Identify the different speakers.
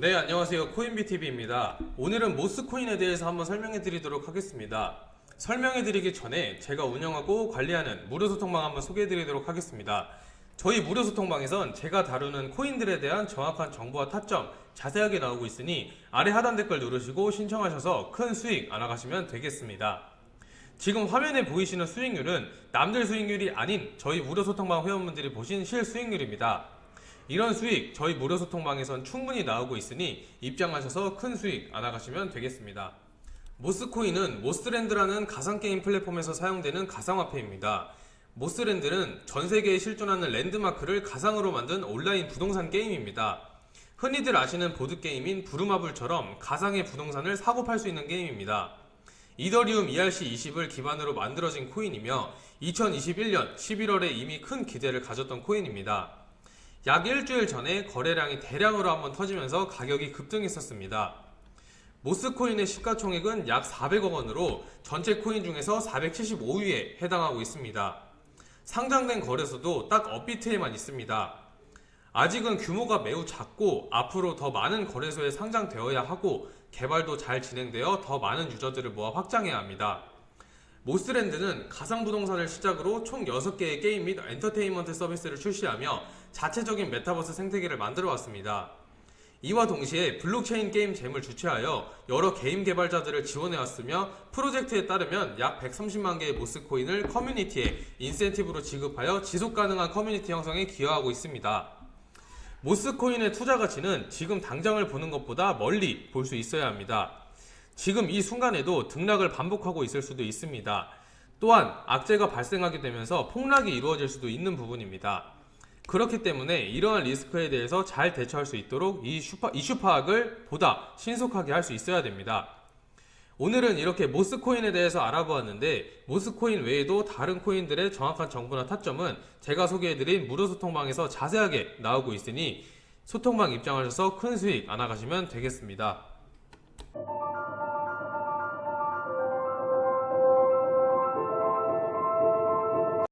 Speaker 1: 네, 안녕하세요. 코인비TV입니다. 오늘은 모스코인에 대해서 한번 설명해 드리도록 하겠습니다. 설명해 드리기 전에 제가 운영하고 관리하는 무료소통방 한번 소개해 드리도록 하겠습니다. 저희 무료소통방에선 제가 다루는 코인들에 대한 정확한 정보와 타점 자세하게 나오고 있으니 아래 하단 댓글 누르시고 신청하셔서 큰 수익 알아가시면 되겠습니다. 지금 화면에 보이시는 수익률은 남들 수익률이 아닌 저희 무료소통방 회원분들이 보신 실수익률입니다. 이런 수익 저희 무료 소통방에선 충분히 나오고 있으니 입장하셔서 큰 수익 알아가시면 되겠습니다. 모스코인은 모스랜드라는 가상게임 플랫폼에서 사용되는 가상화폐입니다. 모스랜드는 전 세계에 실존하는 랜드마크를 가상으로 만든 온라인 부동산 게임입니다. 흔히들 아시는 보드게임인 부루마블처럼 가상의 부동산을 사고 팔 수 있는 게임입니다. 이더리움 ERC20을 기반으로 만들어진 코인이며 2021년 11월에 이미 큰 기대를 가졌던 코인입니다. 약 일주일 전에 거래량이 대량으로 한번 터지면서 가격이 급등했었습니다. 모스코인의 시가총액은 약 400억 원으로 전체 코인 중에서 475위에 해당하고 있습니다. 상장된 거래소도 딱 업비트에만 있습니다. 아직은 규모가 매우 작고 앞으로 더 많은 거래소에 상장되어야 하고 개발도 잘 진행되어 더 많은 유저들을 모아 확장해야 합니다. 모스랜드는 가상부동산을 시작으로 총 6개의 게임 및 엔터테인먼트 서비스를 출시하며 자체적인 메타버스 생태계를 만들어 왔습니다. 이와 동시에 블록체인 게임 잼을 주최하여 여러 게임 개발자들을 지원해 왔으며 프로젝트에 따르면 약 130만 개의 모스 코인을 커뮤니티에 인센티브로 지급하여 지속 가능한 커뮤니티 형성에 기여하고 있습니다. 모스 코인의 투자 가치는 지금 당장을 보는 것보다 멀리 볼 수 있어야 합니다. 지금 이 순간에도 등락을 반복하고 있을 수도 있습니다. 또한 악재가 발생하게 되면서 폭락이 이루어질 수도 있는 부분입니다. 그렇기 때문에 이러한 리스크에 대해서 잘 대처할 수 있도록 이 슈파, 이슈 파악을 보다 신속하게 할 수 있어야 됩니다. 오늘은 이렇게 모스코인에 대해서 알아보았는데 모스코인 외에도 다른 코인들의 정확한 정보나 타점은 제가 소개해드린 무료 소통방에서 자세하게 나오고 있으니 소통방 입장하셔서 큰 수익 안아가시면 되겠습니다.